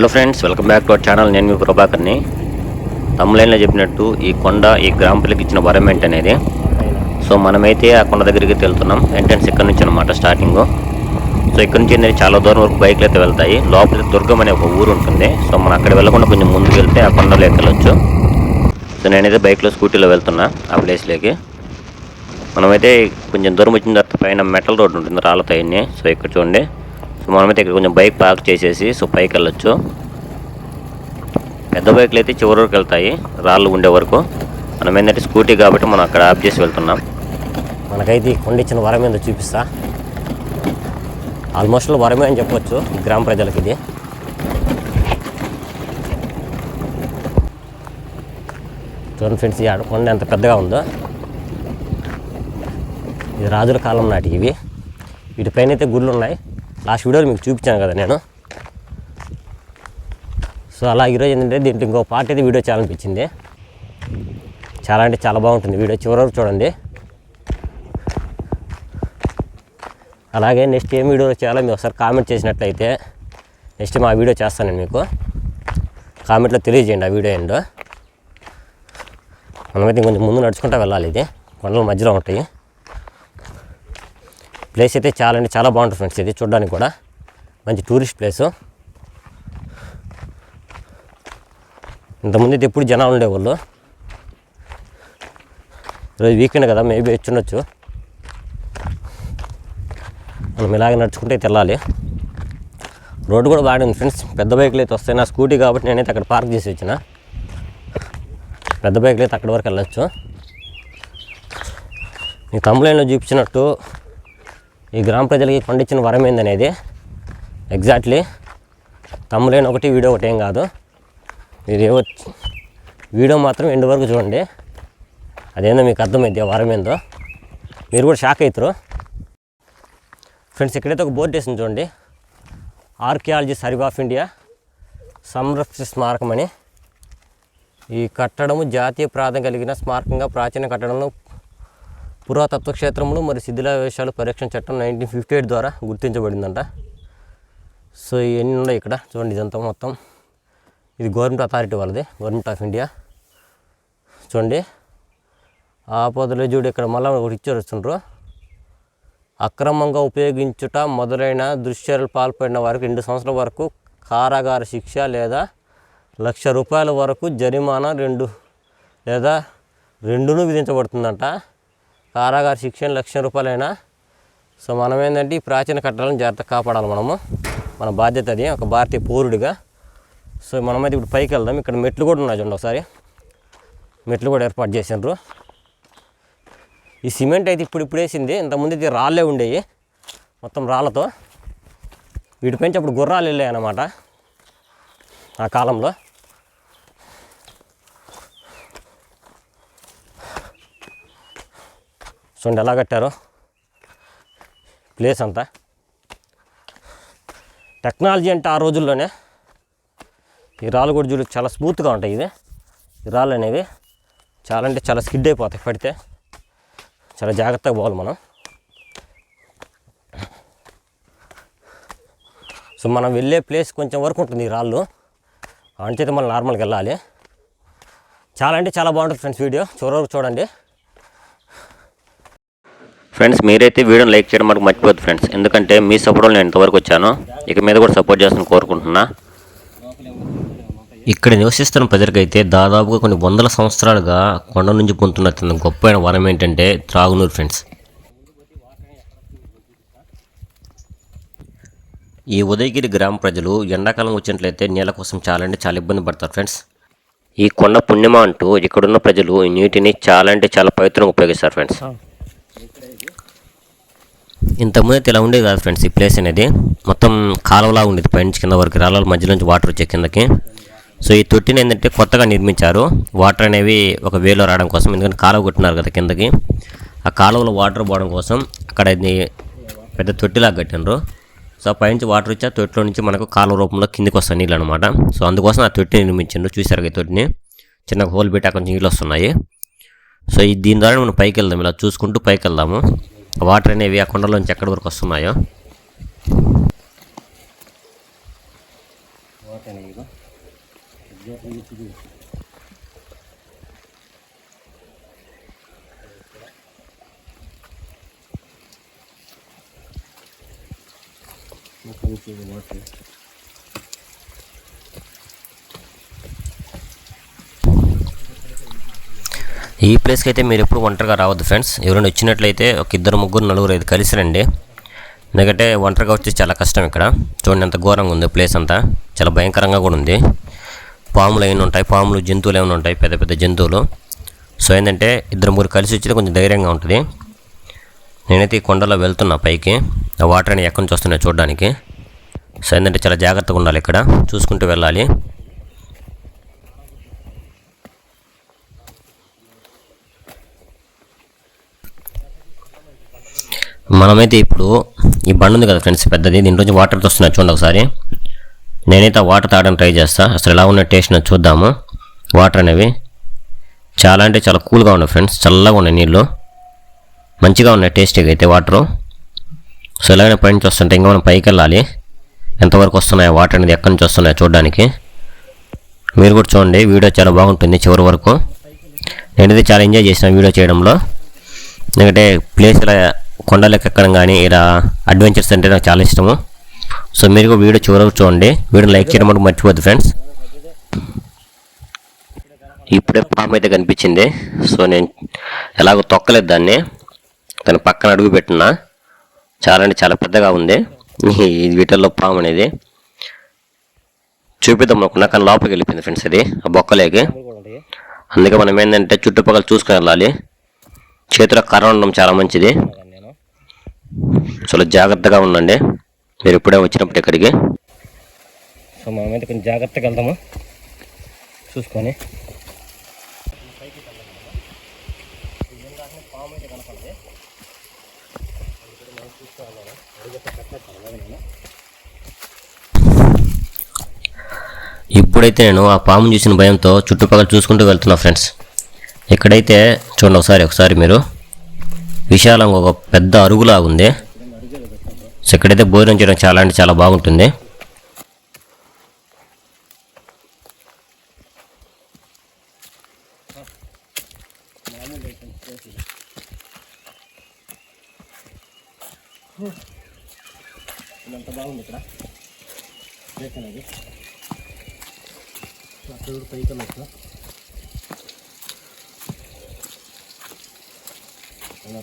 Hello friends welcome back to our channel. నేను మీ ప్రభాకర్ని. తమ్ములైన్లో చెప్పినట్టు ఈ కొండ ఈ గ్రాంపులకి ఇచ్చిన వరమెంట్ అనేది సో మనమైతే ఆ కొండ దగ్గరికి వెళ్తున్నాం. ఎంట్రన్స్ ఇక్కడ నుంచి అనమాట స్టార్టింగ్ సో ఇక్కడ నుంచి అనేది చాలా దూరం వరకు బైక్లు అయితే వెళ్తాయి. లోపల దుర్గం అనే ఒక ఊరు ఉంటుంది. సో మనం అక్కడ వెళ్ళకుండా కొంచెం ముందుకు వెళ్తే ఆ కొండలో ఎక్కలొచ్చు సో నేనైతే బైక్లో స్కూటీలో వెళ్తున్నా ఆ ప్లేస్లోకి మనమైతే కొంచెం దూరం వచ్చిన తర్వాత పైన మెటల్ రోడ్ ఉంటుంది రాళ్ళతో సో ఇక్కడ చూడండి. మనమైతే ఇక్కడ కొంచెం బైక్ పార్క్ చేసేసి సో పైకి వెళ్ళొచ్చు. పెద్ద బైక్లు అయితే చివరి వరకు వెళ్తాయి రాళ్ళు ఉండే వరకు. మనం ఏంటంటే స్కూటీ కాబట్టి మనం అక్కడ ఆఫ్ చేసి వెళ్తున్నాం. మనకైతే ఈ కొండ ఇచ్చిన వరం ఏందో చూపిస్తా. ఆల్మోస్ట్ వరమే అని చెప్పొచ్చు ఈ గ్రామ ప్రజలకి ఇది. చూడండి ఫ్రెండ్స్ ఈ కొండ ఎంత పెద్దగా ఉందో. ఇది రాజుల కాలం నాటి ఇవి. వీటిపైన అయితే గుళ్ళు ఉన్నాయి. లాస్ట్ వీడియోలో మీకు చూపించాను కదా నేను. సో అలా ఈరోజు ఏంటంటే దీంట్లో ఇంకో పార్ట్ అయితే వీడియో చేయాలనిపించింది. చాలా అంటే చాలా బాగుంటుంది వీడియో. చివరి వరకు చూడండి. అలాగే నెక్స్ట్ ఏం వీడియో చేయాలో మీరు ఒకసారి కామెంట్ చేసినట్లయితే నెక్స్ట్ మా వీడియో చేస్తాను మీకు. కామెంట్లో తెలియజేయండి ఆ వీడియో ఏంటో మనమైతే కొంచెం ముందు నడుచుకుంటూ వెళ్ళాలి ఇది. కొండల మధ్యలో ఉంటాయి. ప్లేస్ అయితే చాలా అంటే చాలా బాగుంటుంది ఫ్రెండ్స్ ఇది చూడడానికి కూడా. మంచి టూరిస్ట్ ప్లేసు. ఇంతకుముందు అయితే ఎప్పుడు జనాలు ఉండేవాళ్ళు. ఈరోజు వీకెండ్ కదా మేబీ వచ్చుండొచ్చు మనం ఇలాగ నడుచుకుంటే తెల్లాలి. వెళ్ళాలి రోడ్డు కూడా బాగానే ఫ్రెండ్స్. పెద్ద బైకులు అయితే వస్తాయి. నా స్కూటీ కాబట్టి నేనైతే అక్కడ పార్క్ చేసి వచ్చిన. పెద్ద బైకులు అయితే అక్కడి వరకు వెళ్ళొచ్చు. ఈ తమ్ములైన్లో చూపించినట్టు ఈ గ్రామ ప్రజలకి పండించిన వరం ఏందనేది? ఎగ్జాక్ట్లీ తమ్ములేని ఒకటి వీడియో ఒకటి ఏం కాదు. మీరు ఏవో వీడియో మాత్రం ఎండు వరకు చూడండి. అదేందో మీకు అర్థమైంది ఆ వరం ఏందో. మీరు కూడా షాక్ అవుతారు ఫ్రెండ్స్ ఇక్కడైతే ఒక బోర్డు వేసింది చూడండి. ఆర్కియాలజీ సర్వే ఆఫ్ ఇండియా సంరక్షిత స్మారకం అని. ఈ కట్టడము జాతీయ ప్రాధాన్యత కలిగిన స్మారకంగా ప్రాచీన కట్టడంలో పురాతత్వ క్షేత్రములు మరియు శిథిలావేశాలు పరిరక్షణ చట్టం నైన్టీన్ ఫిఫ్టీ ఎయిట్ ద్వారా గుర్తించబడిందంట. సో ఇవన్నీ ఉన్నాయి ఇక్కడ. చూడండి ఇదంతా మొత్తం. ఇది గవర్నమెంట్ అథారిటీ వాళ్ళది గవర్నమెంట్ ఆఫ్ ఇండియా. చూడండి. ఆపదలో చూడు ఇక్కడ మళ్ళీ ఒకటి ఇచ్చారు వస్తుండ్రు అక్రమంగా ఉపయోగించుట మొదలైన దృశ్యాలు పాల్పడిన వారికి రెండు సంవత్సరాల వరకు కారాగార శిక్ష లేదా లక్ష రూపాయల వరకు జరిమానా రెండు లేదా రెండును విధించబడుతుందంట. కారాగార శిక్షణ లక్ష రూపాయలైనా. సో మనం ఏంటంటే ఈ ప్రాచీన కట్టడాలను జాగ్రత్త కాపాడాలి మనము. మన బాధ్యత అది ఒక భారతీయ పౌరుడిగా. సో మనమైతే ఇప్పుడు పైకి వెళ్దాం. ఇక్కడ మెట్లు కూడా ఉన్నాయి చూడండి ఒకసారి. మెట్లు కూడా ఏర్పాటు చేసిండ్రు ఈ సిమెంట్ అయితే ఇప్పుడు ఇప్పుడు వేసింది. ఇంతకుముందు ఇది రాళ్ళే ఉండేవి మొత్తం రాళ్ళతో. వీటిపైన అప్పుడు గుర్రాలు వెళ్ళాయి అన్నమాట ఆ కాలంలో. చూడండి ఎలా కట్టారో. ప్లేస్ అంతా. టెక్నాలజీ అంటే ఆ రోజుల్లోనే ఈ రాళ్ళు కూడా చూడు చాలా స్మూత్గా ఉంటాయి ఇది ఈ రాళ్ళు అనేవి చాలా అంటే చాలా స్కిడ్ అయిపోతాయి పడితే. చాలా జాగ్రత్తగా పోవాలి మనం. సో మనం వెళ్ళే ప్లేస్ కొంచెం వరకు ఉంటుంది ఈ రాళ్ళు. అంచేత మనం నార్మల్గా వెళ్ళాలి. చాలా అంటే చాలా బాగుంటుంది ఫ్రెండ్స్ వీడియో చివరి వరకు చూడండి. ఫ్రెండ్స్ మీరైతే వీడియోని లైక్ చేయడం మనకు మర్చిపోద్దు ఫ్రెండ్స్. ఎందుకంటే మీ సపోర్ట్ నేను ఇంతవరకు వచ్చాను. ఇక మీద కూడా సపోర్ట్ చేస్తాను కోరుకుంటున్నా. ఇక్కడ నివసిస్తున్న ప్రజలకైతే దాదాపుగా కొన్ని వందల సంవత్సరాలుగా కొండ నుంచి పొందుతున్న అత్యంత గొప్పైన వరం ఏంటంటే త్రాగునూరు ఫ్రెండ్స్. ఈ ఉదయగిరి గ్రామ ప్రజలు ఎండాకాలం వచ్చినట్లయితే నీళ్ళ కోసం చాలా అంటే చాలా ఇబ్బంది పడతారు ఫ్రెండ్స్. ఈ కొండ పుణ్యమ అంటూ ఇక్కడున్న ప్రజలు ఈ నీటిని చాలా అంటే చాలా పవిత్రంగా ఉపయోగిస్తారు ఫ్రెండ్స్. ఇంతకుముందు ఇలా ఉండేది కాదు ఫ్రెండ్స్ ఈ ప్లేస్ అనేది. మొత్తం కాలువలా ఉండేది పైనుంచి కింద వరకు రాళ్ళ మధ్యలో నుంచి వాటర్ వచ్చే కిందకి. సో ఈ తొట్టిని ఏంటంటే కొత్తగా నిర్మించారు. వాటర్ అనేవి ఒక వేలో రావడం కోసం ఎందుకంటే కాలువ కొట్టినారు కదా కిందకి. ఆ కాలువలో వాటర్ పోవడం కోసం అక్కడ ఇది పెద్ద తొట్టిలాగా కట్టినారు సో పైనుంచి వాటర్ వచ్చి ఆ తొట్టిలో నుంచి మనకు కాలువ రూపంలో కిందికి వస్తాయి నీళ్ళు అనమాట సో అందుకోసం ఆ తొట్టిని నిర్మించిండ్రు. చూసారు ఈ తొట్టిని? చిన్న హోల్ పెట్టి అక్కడ నుంచి నీళ్ళు వస్తున్నాయి. సో ఈ దీని ద్వారా మనం పైకి వెళ్దాం. ఇలా చూసుకుంటూ పైకి వెళ్దాము. వాటర్ అనేవి ఆ కొండలోంచి ఎక్కడి వరకు వస్తున్నాయో? ఓకేనా వాటర్. ఈ ప్లేస్కి అయితే మీరు ఎప్పుడు ఒంటరిగా రావద్దు ఫ్రెండ్స్. ఎవరైనా వచ్చినట్లయితే ఒక ఇద్దరు ముగ్గురు నలుగురు ఐదు కలిసి రండి. ఎందుకంటే ఒంటరిగా వచ్చి చాలా కష్టం ఇక్కడ. చూడండి ఎంత ఘోరంగా ఉంది ప్లేస్ అంతా. చాలా భయంకరంగా కూడా ఉంది. పాములు ఏమైనా ఉంటాయి? పాములు జంతువులు ఏమైనా ఉంటాయి? పెద్ద పెద్ద జంతువులు. సో ఏంటంటే ఇద్దరు ముగ్గురు కలిసి వచ్చితే కొంచెం ధైర్యంగా ఉంటుంది. నేనైతే ఈ కొండలో వెళ్తున్నా పైకి. ఆ వాటర్ అని ఎక్కడి నుంచి వస్తున్నాయి చూడడానికి. సో ఏంటంటే చాలా జాగ్రత్తగా ఉండాలి ఇక్కడ. చూసుకుంటూ వెళ్ళాలి. మనమైతే ఇప్పుడు ఈ బండి ఉంది కదా ఫ్రెండ్స్ పెద్దది. దీంట్లోంచి వాటర్ వస్తున్నాయి చూడండి ఒకసారి. నేనైతే ఆ వాటర్ తాగడానికి ట్రై చేస్తా. అసలు ఎలా ఉన్న టేస్ట్ చూద్దాము. వాటర్ అనేవి చాలా అంటే చాలా కూల్గా ఉన్నాయి ఫ్రెండ్స్. చల్లగా ఉన్నాయి నీళ్ళు మంచిగా ఉన్నాయి టేస్టీగా అయితే వాటరు సో ఎలాగైనా పై నుంచి వస్తుంటే ఇంకా మనం పైకి వెళ్ళాలి. ఎంతవరకు వస్తున్నాయో వాటర్ అనేది ఎక్కడి నుంచి వస్తున్నాయో చూడడానికి. మీరు కూడా చూడండి. వీడియో చాలా బాగుంటుంది చివరి వరకు. నేనైతే చాలా ఎంజాయ్ చేసిన వీడియో చేయడంలో. ఎందుకంటే ప్లేస్ ఇలా కొండలకు ఎక్కడం కానీ ఇలా అడ్వెంచర్స్ అంటే నాకు చాలా ఇష్టము. సో మీరు కూడా వీడియో చివరకు చూడండి. వీడియో లైక్ చేయడం మనకు మర్చిపోద్దు ఫ్రెండ్స్. ఇప్పుడే పాము అయితే కనిపించింది. సో నేను ఎలాగో తొక్కలేదు దాన్ని. దాని పక్కన అడుగు పెట్టినా. చాలా అంటే చాలా పెద్దగా ఉంది. వీటిల్లో పాము అనేది. చూపిద్దాం అనుకున్నా కానీ లోపలికి వెళ్ళిపోయింది ఫ్రెండ్స్ అది ఆ బొక్కలేకి. అందుకే మనం ఏంటంటే చుట్టుపక్కల చూసుకొని వెళ్ళాలి. చేతిలో కర్ర ఉండడం చాలా మంచిది. చాలా జాగ్రత్తగా ఉండండి. మీరు ఇప్పుడే వచ్చినప్పుడు ఇక్కడికి. సో మనమైతే కొంచెం జాగ్రత్తగా వెళ్దాము? చూసుకొని. ఇప్పుడైతే నేను ఆ పాము చూసిన భయంతో చుట్టుపక్కల చూసుకుంటూ వెళ్తున్నా ఫ్రెండ్స్. ఇక్కడైతే చూడండి ఒకసారి ఒకసారి మీరు. విశాలంగా ఒక పెద్ద అరుగులా ఉంది. సో ఇక్కడైతే భోజనం చేయడం చాలా అంటే చాలా బాగుంటుంది. బాగుంది ఇక్కడ. పైకి వెళ్ళచ్చు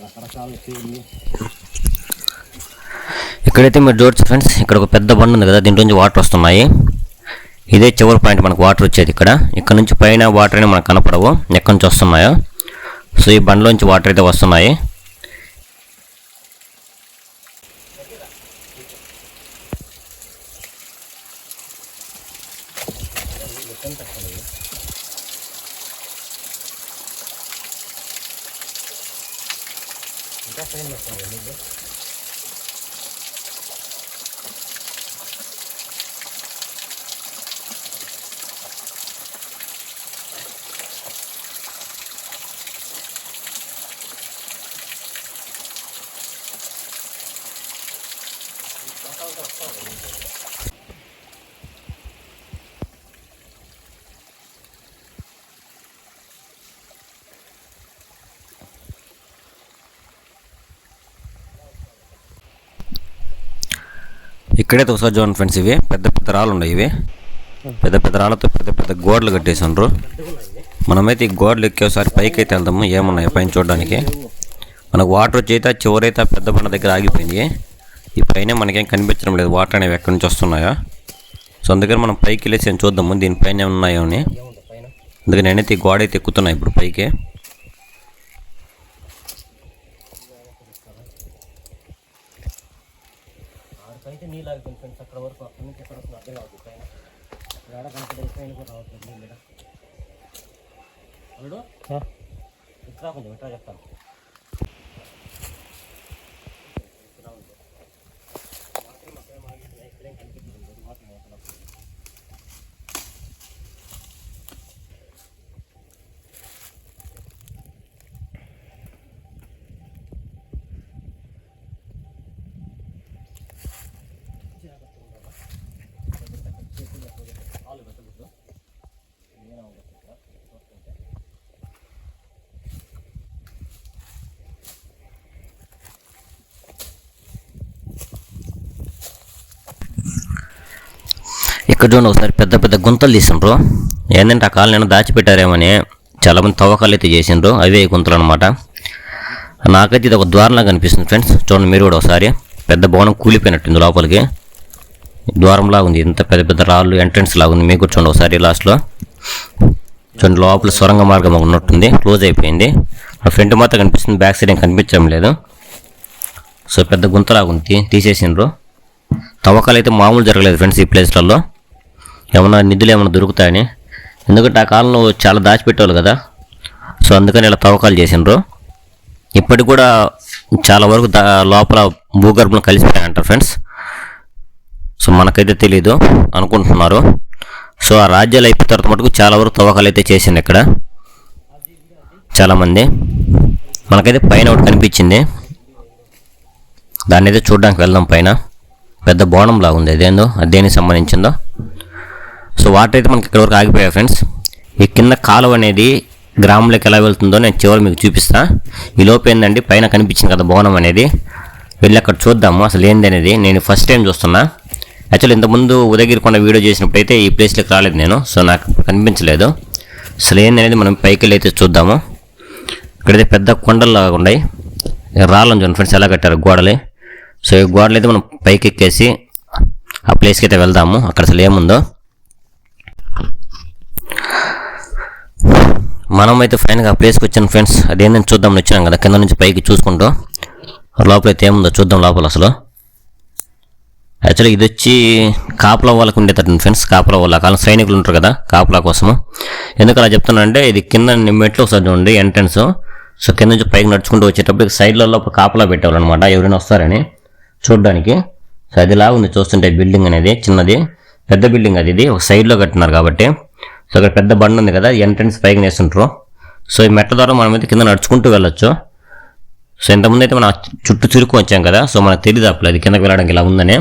రకరకాల ఇక్కడైతే మీరు చూడొచ్చు ఫ్రెండ్స్ ఇక్కడ ఒక పెద్ద బండ ఉంది కదా దీంట్లో నుంచి వాటర్ వస్తున్నాయి. ఇదే చివరి పాయింట్ మనకు వాటర్ వచ్చేది ఇక్కడ. ఇక్కడ నుంచి పైన వాటర్ అనేవి మనకు కనపడవు ఎక్కడి నుంచి వస్తున్నాయో. సో ఈ బండ్లోంచి వాటర్ అయితే వస్తున్నాయి. 哎，你好，美女。ఇక్కడే ఒకసారి జోన్ ఫ్రెండ్స్ ఇవి. పెద్ద పెద్ద రాళ్ళు ఉన్నాయి ఇవి. పెద్ద పెద్ద రాళ్ళతో పెద్ద పెద్ద గోడలు కట్టేసిండ్రు మనమైతే ఈ గోడలు ఎక్కేసారి పైకి అయితే వెళ్దాము. ఏమున్నాయి పైన చూడడానికి. మనకు వాటర్ వచ్చి అయితే చివరైతే పెద్ద బండ దగ్గర ఆగిపోయింది. ఈ పైన మనకేం కనిపించడం లేదు. వాటర్ అనేవి ఎక్కడి నుంచి వస్తున్నాయా. సో అందుకని మనం పైకి వెళ్ళేసి ఏం చూద్దాము. దీనిపైన ఉన్నాయో అని. అందుకని నేనైతే ఈ గోడ అయితే ఎక్కుతున్నాయి ఇప్పుడు పైకి. ఆడికైతే నీళ్ళు ఆగిపోయింది ఫ్రెండ్స్ అక్కడ వరకు అక్కడ నుంచి ఎక్కడ వస్తుంది అర్థం కాదు పైన. ఏడ కనపడే పైన కూడా రావట్లేదు నీళ్ళు. అల్లుడు? ఇట్లా కొంచెం ఇట్లా చెప్తాను. ఇక్కడ చూడండి ఒకసారి పెద్ద పెద్ద గుంతలు తీసిండ్రు. ఏంటంటే ఆ కాలు నేను దాచిపెట్టారేమని చాలామంది తవ్వకాలు అయితే చేసిండ్రు. అవే గుంతలు అనమాట నాకైతే ఇది ఒక ద్వారంలా కనిపిస్తుంది ఫ్రెండ్స్. చూడండి మీరు కూడా ఒకసారి. పెద్ద భవనం కూలిపోయినట్టుంది లోపలికి. ద్వారంలా ఉంది. ఇంత పెద్ద పెద్ద రాళ్ళు ఎంట్రన్స్ లాగా ఉంది. మీకు చూడండి ఒకసారి లాస్ట్లో చూడండి లోపల సొరంగ మార్గం ఉన్నట్టుంది. క్లోజ్ అయిపోయింది. ఆ ఫ్రంట్ మాత్రం కనిపిస్తుంది. బ్యాక్ సైడ్ ఏం కనిపించడం లేదు. సో పెద్ద గుంతలాగా ఉంది. తీసేసిండ్రు. తవ్వకాలు అయితే మామూలు జరగలేదు ఫ్రెండ్స్ ఈ ప్లేస్లలో ఏమన్నా నిధులు ఏమైనా దొరుకుతాయని? ఎందుకంటే ఆ కాలంలో చాలా దాచిపెట్టేవాళ్ళు కదా. సో అందుకని ఇలా తవ్వకాలు చేసిండ్రు. ఇప్పటికి కూడా చాలా వరకు దా లోపల భూగర్భం కలిసిపోయాయంటారు ఫ్రెండ్స్. సో మనకైతే తెలీదు అనుకుంటున్నారు. సో ఆ రాజ్యాలు అయిపోయిన తర్వాత మటుకు చాలా వరకు తవ్వకాలు అయితే చేసింది ఇక్కడ. చాలామంది మనకైతే పైన ఒకటి కనిపించింది. దాన్ని అయితే చూడడానికి వెళ్దాం పైన. పెద్ద బోనం ఉంది అదేందో? అదేనికి సంబంధించిందో? సో వాటర్ అయితే మనకి ఇక్కడ వరకు ఆగిపోయాయి ఫ్రెండ్స్ ఈ కింద కాలువ అనేది గ్రామంలోకి ఎలా వెళ్తుందో నేను చివరి మీకు చూపిస్తా. ఈ లోపు ఏందండి? పైన కనిపించింది కదా భవనం అనేది. వెళ్ళి అక్కడ చూద్దాము. అసలు ఏంది అనేది నేను ఫస్ట్ టైం చూస్తున్నా. యాక్చువల్ ఇంతకుముందు ఉదయగిరి కొండ వీడియో చేసినప్పుడు అయితే ఈ ప్లేస్లోకి రాలేదు నేను. సో నాకు కనిపించలేదు. అసలు ఏంది అనేది మనం పైకి వెళ్ళి అయితే చూద్దాము. ఇక్కడైతే పెద్ద కొండల్లాగా ఉన్నాయి. రాళ్ళని చూడండి ఫ్రెండ్స్ ఎలా కట్టారు గోడలు. సో ఈ గోడలు అయితే మనం పైకి ఎక్కేసి ఆ ప్లేస్కి అయితే వెళ్దాము. అక్కడ అసలు ఏముందో. మనం అయితే ఫైనల్గా ప్లేస్కి వచ్చాను ఫ్రెండ్స్ అదేందని చూద్దాం వచ్చాం కదా కింద నుంచి పైకి చూసుకుంటూ. లోపల అయితే ఏముందో చూద్దాం లోపల అసలు. యాక్చువల్గా ఇది వచ్చి కాపలా వాళ్ళకు ఉండేటట్టు ఫ్రెండ్స్ కాపలా వాళ్ళ కాలం సైనికులు ఉంటారు కదా కాపలా కోసము. ఎందుకు అలా చెప్తున్నానంటే ఇది కింద మెట్లు ఒకసారి చూడండి ఎంట్రన్స్ సో కింద నుంచి పైకి నడుచుకుంటూ వచ్చేటప్పుడు సైడ్లలో ఒక కాపలా పెట్టేవాళ్ళు అనమాట ఎవరైనా వస్తారని చూడడానికి. సో అదిలా ఉంది చూస్తుంటే బిల్డింగ్ అనేది చిన్నది. పెద్ద బిల్డింగ్ అది ఇది ఒక సైడ్లో కట్టినారు కాబట్టి. సో ఇక్కడ పెద్ద బండి ఉంది కదా ఎంట్రన్స్ పైకి వేస్తుంటారు సో ఈ మెట్ల ద్వారా మనం అయితే కింద నడుచుకుంటూ వెళ్ళొచ్చు. సో ఇంతకుముందు అయితే మనం చుట్టూ చురుకు వచ్చాం కదా సో మనకు తెలియదు అప్పుడు అది కిందకి వెళ్ళడానికి ఇలా ఉందని.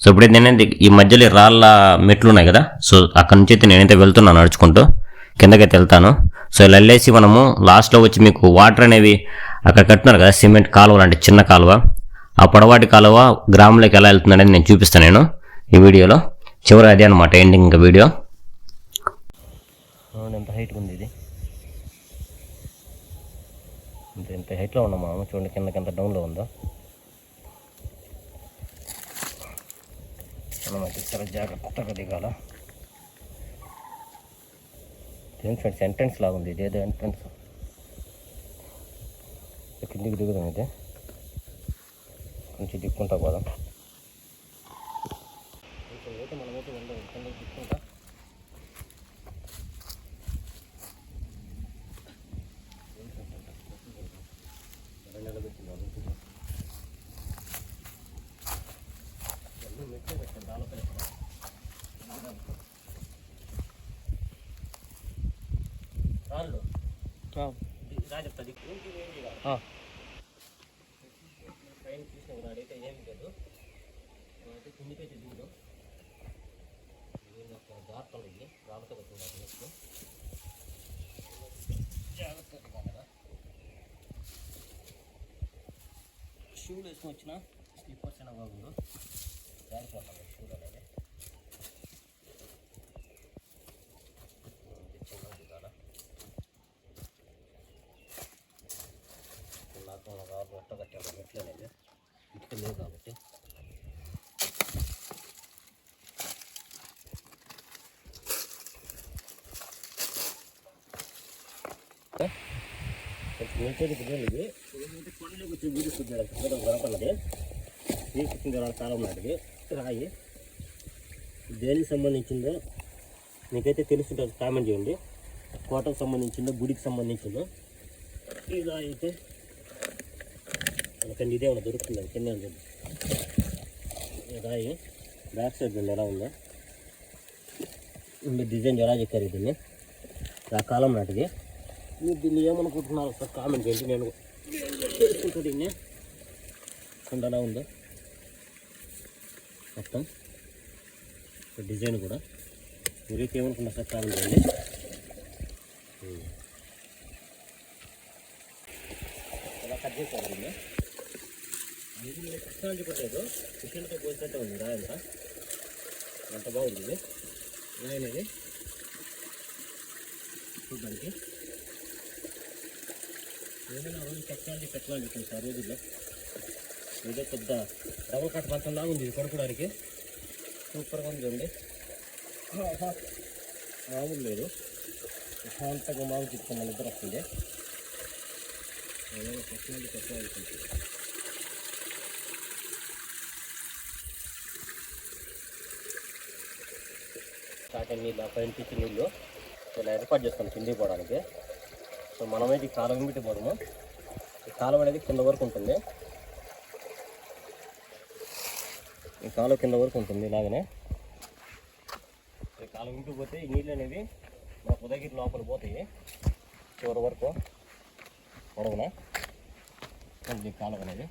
సో ఇప్పుడైతే నేనైతే ఈ మధ్యలో రాళ్ళ మెట్లు ఉన్నాయి కదా సో అక్కడ నుంచి అయితే నేనైతే వెళ్తున్నాను నడుచుకుంటూ. కిందకైతే వెళ్తాను. సో ఇలా వెళ్ళేసి మనము లాస్ట్లో వచ్చి మీకు వాటర్ అనేవి అక్కడ కట్టినారు కదా సిమెంట్ కాలువ లాంటి చిన్న కాలువ. ఆ పొడవాటి కాలువ గ్రామంలోకి ఎలా వెళ్తుందనేది నేను చూపిస్తాను నేను ఈ వీడియోలో. చివరి అదే అనమాట ఎండింగ్ ఇంకా వీడియో. హైట్ ఉంది ఇది. ఇంత ఇంత హైట్లో ఉన్నాం మనం. చూడండి కిందకి ఎంత డౌన్లో ఉందో. మనం అయితే చాలా జాగ్రత్తగా దిగాల. ఏం ఫ్రెండ్స్ ఎంట్రన్స్ లాగా ఉంది. ఇదేదో ఎంట్రన్స్ కిందికి దిగుదాం ఇది కొంచెం దిక్కుంటా పోదాం కొంచెం అయితే మనమైతే ఉండదు కిందకి దిక్కుంటా రాళ్ళు రా చెప్తా దిక్కు పైన చూసిన కూడా అడిగితే ఏమి లేదు అయితే కిందికైతే దిగుదు దార్తలు ఇది రాళ్ళతో కట్టుకుంటారు నెక్స్ట్ జాగ్రత్తగా దిగాలి షూలు వేసుకొని వచ్చిన స్లిప్పర్స్ అయినా బాగుండు జారిపోతాను షూలు అనేది చిన్న దిగాల కవర్ ఒక ఆరు మెట్ట ఇటుక లేవు కాబట్టి. నిల్చోది కుదరదు ఇది కొండలోకి వచ్చి వీడిస్తుంది కనపడది కాలం నాటిది రాయి దేనికి సంబంధించిందో మీకైతే తెలుసుంటుంది కామెంట్ చేయండి. కోటకు సంబంధించిందో గుడికి సంబంధించిందో. ఈ రాయి అయితే మనకండి ఇదే ఏమైనా దొరుకుతుంది? కింద ఉంది. రాయి బ్యాక్ సైడ్ నుండి ఎలా ఉందో. ఉండే డిజైన్ ఎలా చెక్కారు దీన్ని ఆ కాలం నాటిది. మీరు దీన్ని ఏమనుకుంటున్నారు? సార్ కామెంట్ చేయండి. నేను తెలుసుకుంటా దీన్ని. చూడండి ఎలా ఉందో. మొత్తం. డిజైన్ కూడా. మీరైతే ఏమనుకున్నారు సార్ కామెంట్ చేయండి. ఉమ్. కట్ చేశారు దీన్ని? ఇది మీరు టెక్నాలజీ లేదు చికెన్తో పోసినట్టే ఉంది. రాయంతా అంత బాగుంది ఇది ఇది. చూడడానికి. ఏదైనా రోజు టెక్నాలజీ టెక్నాలజీ కొంచెం సార్ రోజుల్లో. ఏదో పెద్ద డబుల్ కట్ మంచం లాగా ఉంది ఇది పడుకోవడానికి సూపర్గా ఉంది అండి ఆహా. మామూలు లేదు. ప్రశాంతంగా మామూలు చెప్తాం మన ఇద్దరు వస్తుంది ఏదైనా టెక్నాలజీ టెక్నాలజీ కొంచెం స్టార్ట్ అయిన నీళ్ళు నీళ్ళు. ఇలా ఏర్పాటు చేస్తాం కిందికి పోవడానికి. సో మనమైతే ఈ కాలం పెట్టి పోదాము ఈ కాలం అనేది కింద వరకు ఉంటుంది. ఈ కాలం కింద వరకు ఉంటుంది ఇలాగనే. ఈ కాలం ఇంటికి పోతే ఈ నీళ్ళు అనేవి మా ఉదయగిరి లోపల పోతాయి. చివరి వరకు పొడవున? ఈ కాలం అనేది.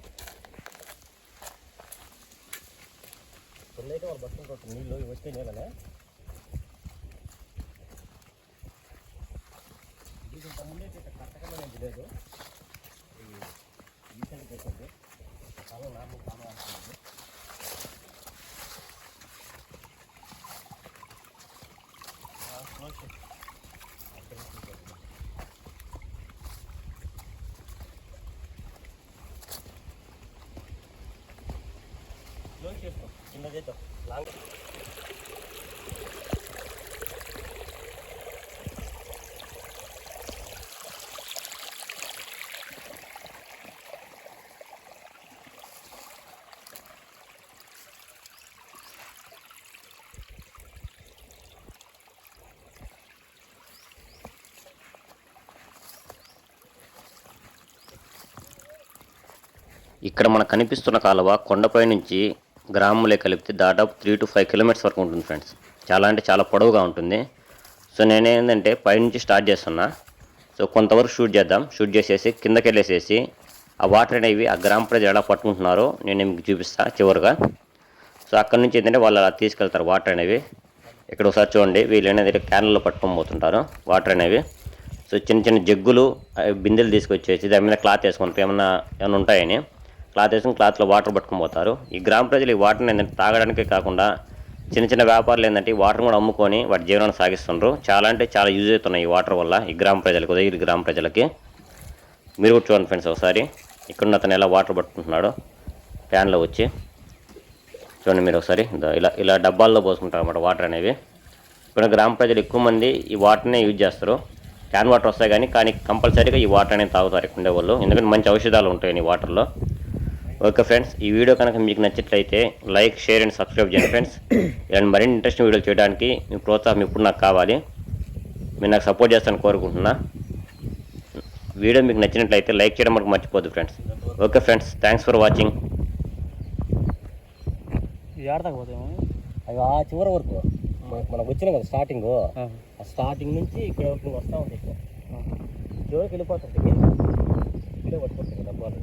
కొన్ని అయితే వాళ్ళు బస్సులు నీళ్ళు ఇవి వచ్చే నీళ్ళనే. ఇది ఇంతకుముందు అయితే ఇట్లా కట్టగా అనేది లేదు ఈ సైడ్ పెట్టండి కాలం నార్మల్ కాలం వస్తుంది చిన్న చేద్దాం లాంగ్ ఇక్కడ మనకు కనిపిస్తున్న కాలువ కొండపై నుంచి గ్రాములే కలిపితే దాదాపు త్రీ టు ఫైవ్ కిలోమీటర్స్ వరకు ఉంటుంది ఫ్రెండ్స్ చాలా అంటే చాలా పొడవుగా ఉంటుంది. సో నేనేంటంటే పైనుంచి స్టార్ట్ చేస్తున్నా. సో కొంతవరకు షూట్ చేద్దాం. షూట్ చేసేసి కిందకి వెళ్ళేసేసి ఆ వాటర్ అనేవి ఆ గ్రామ ప్రజలు ఎలా పట్టుకుంటున్నారో నేను మీకు చూపిస్తాను చివరిగా. సో అక్కడ నుంచి ఏంటంటే వాళ్ళు అలా తీసుకెళ్తారు వాటర్ అనేవి. ఇక్కడ ఒకసారి చూడండి వీళ్ళు అనేది క్యాన్లలో పట్టుకొని పోతుంటారు వాటర్ అనేవి. సో చిన్న చిన్న జగ్గులు బిందెలు తీసుకొచ్చేసి దాని మీద క్లాత్ వేసుకుంటారు ఏమన్నా ఏమైనా ఉంటాయని. క్లాత్ వేసుకుని క్లాత్లో వాటర్ పట్టుకొని పోతారు. ఈ గ్రామ ప్రజలు ఈ వాటర్ని ఏంటంటే తాగడానికే కాకుండా చిన్న చిన్న వ్యాపారులు ఏంటంటే ఈ వాటర్ కూడా అమ్ముకొని వాటి జీవనాన్ని సాగిస్తుండ్రు. చాలా అంటే చాలా యూజ్ అవుతున్నాయి ఈ వాటర్ వల్ల ఈ గ్రామ ప్రజలకు ఉదయగిరి గ్రామ ప్రజలకి. మీరు కూడా చూడండి ఫ్రెండ్స్ ఒకసారి. ఇక్కడున్న అతను ఎలా వాటర్ పట్టుకుంటున్నాడు. ఫ్యాన్లో వచ్చి చూడండి మీరు ఒకసారి. ఇలా ఇలా డబ్బాల్లో పోసుకుంటారు అన్నమాట వాటర్ అనేవి. ఇక్కడ గ్రామ ప్రజలు ఎక్కువ మంది ఈ వాటర్నే యూజ్ చేస్తారు. క్యాన్ వాటర్ వస్తాయి కానీ కానీ కంపల్సరీగా ఈ వాటర్ అనేది తాగుతారు. ఇక్కడ ఉండేవాళ్ళు ఎందుకంటే మంచి ఔషధాలు ఉంటాయి ఈ వాటర్లో. ఓకే ఫ్రెండ్స్ ఈ వీడియో కనుక మీకు నచ్చినట్లయితే లైక్ షేర్ అండ్ సబ్స్క్రైబ్ చేయండి ఫ్రెండ్స్. ఇలాంటి మరిన్ని ఇంట్రెస్టింగ్ వీడియోలు చేయడానికి మీ ప్రోత్సాహం ఇప్పుడు నాకు కావాలి మీరు నాకు సపోర్ట్ చేస్తాను కోరుకుంటున్నా. వీడియో మీకు నచ్చినట్లయితే లైక్ చేయడం మనకు మర్చిపోద్దు friends. Okay friends thanks for watching ఆ చివరి వరకు. మన- మనకు వచ్చినాం కదా స్టార్టింగ్ ఆ. స్టార్టింగ్ నుంచి ఇక్కడ వరకు వస్తూ ఉంటాయి చివరికి వెళ్ళిపోతుంది ఇక్కడే పట్టుకుంటుంది డబ్బాలు.